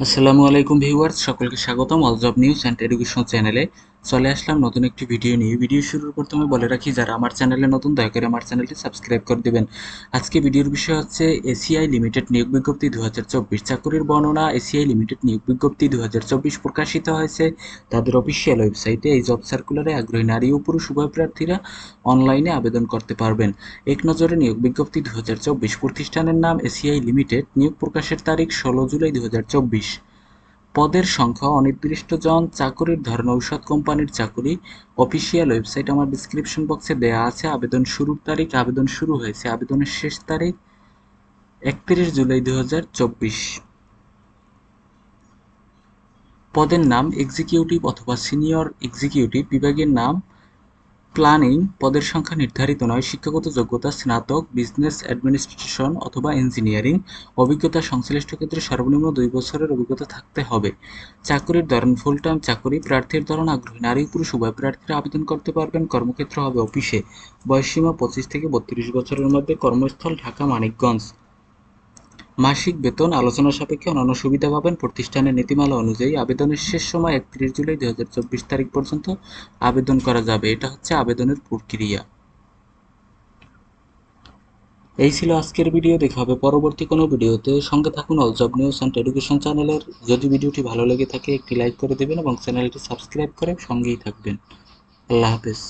আসসালামু আলাইকুম ভিউয়ার্স সকলকে স্বাগতম। অলজব নিউজ অ্যান্ড এডুকেশন চ্যানেলে চলে আসলাম নতুন একটি ভিডিও নিয়ে। ভিডিও শুরুর প্রথমে বলে রাখি, যারা আমার চ্যানেলে নতুন, দয়া করে আমার চ্যানেলটি সাবস্ক্রাইব করে দেবেন। আজকে ভিডিওর বিষয় হচ্ছে এসিআই লিমিটেড নিয়োগ বিজ্ঞপ্তি দু হাজার চাকরির বর্ণনা এসিআই লিমিটেড নিয়োগ বিজ্ঞপ্তি দু হাজার চব্বিশ প্রকাশিত হয়েছে। তাদের অফিসিয়াল ওয়েবসাইটে এই জব সার্কুলারে আগ্রহী নারী ও পুরুষ উভয় প্রার্থীরা অনলাইনে আবেদন করতে পারবেন। এক নজরে নিয়োগ বিজ্ঞপ্তি দু হাজার চব্বিশ প্রতিষ্ঠানের নাম এসিআই লিমিটেড নিয়োগ প্রকাশের তারিখ ষোলো জুলাই দু হাজার চব্বিশ। পদের সংখ্যা অনির্দিষ্ট জন চাকুরির ধরন ঔষধ কোম্পানির চাকুরি। অফিসিয়াল ওয়েবসাইট আমার ডিসক্রিপশন বক্সে দেয়া আছে। আবেদন শুরুর তারিখ, আবেদন শুরু হয়েছে। আবেদনের শেষ তারিখ একত্রিশ জুলাই দু হাজার চব্বিশ। পদের নাম এক্সিকিউটিভ অথবা সিনিয়র এক্সিকিউটিভ বিভাগের নাম প্ল্যানিং পদের সংখ্যা নির্ধারিত নয়। শিক্ষাগত যোগ্যতা, স্নাতক, বিজনেস অ্যাডমিনিস্ট্রেশন অথবা ইঞ্জিনিয়ারিং। অভিজ্ঞতা সংশ্লিষ্ট ক্ষেত্রে সর্বনিম্ন দুই বছরের অভিজ্ঞতা থাকতে হবে। চাকরির ধরন ফুল টাইম চাকরি, প্রার্থীর ধরন আগ্রহী। নারী পুরুষ, উভয় প্রার্থীরা আবেদন করতে পারবেন। কর্মক্ষেত্র হবে অফিসে। বয়সসীমা পঁচিশ থেকে বত্রিশ বছরের মধ্যে কর্মস্থল ঢাকা মানিকগঞ্জ মাসিক বেতন আলোচনা সাপেক্ষে অন্যান্য সুবিধা পাবেন। প্রতিষ্ঠানের নীতিমালা অনুযায়ী আবেদনের শেষ সময় একত্রিশ জুলাই দু হাজার চব্বিশ তারিখ পর্যন্ত আবেদন করা যাবে। এটা হচ্ছে আবেদনের প্রক্রিয়া। এই ছিল আজকের ভিডিও। দেখা হবে পরবর্তী কোনো ভিডিওতে। সঙ্গে থাকুন all job news and education চ্যানেলের। যদি ভিডিওটি ভালো লেগে থাকে, একটি লাইক করে দেবেন এবং চ্যানেলটি সাবস্ক্রাইব করে সঙ্গেই থাকবেন। আল্লাহ হাফেজ।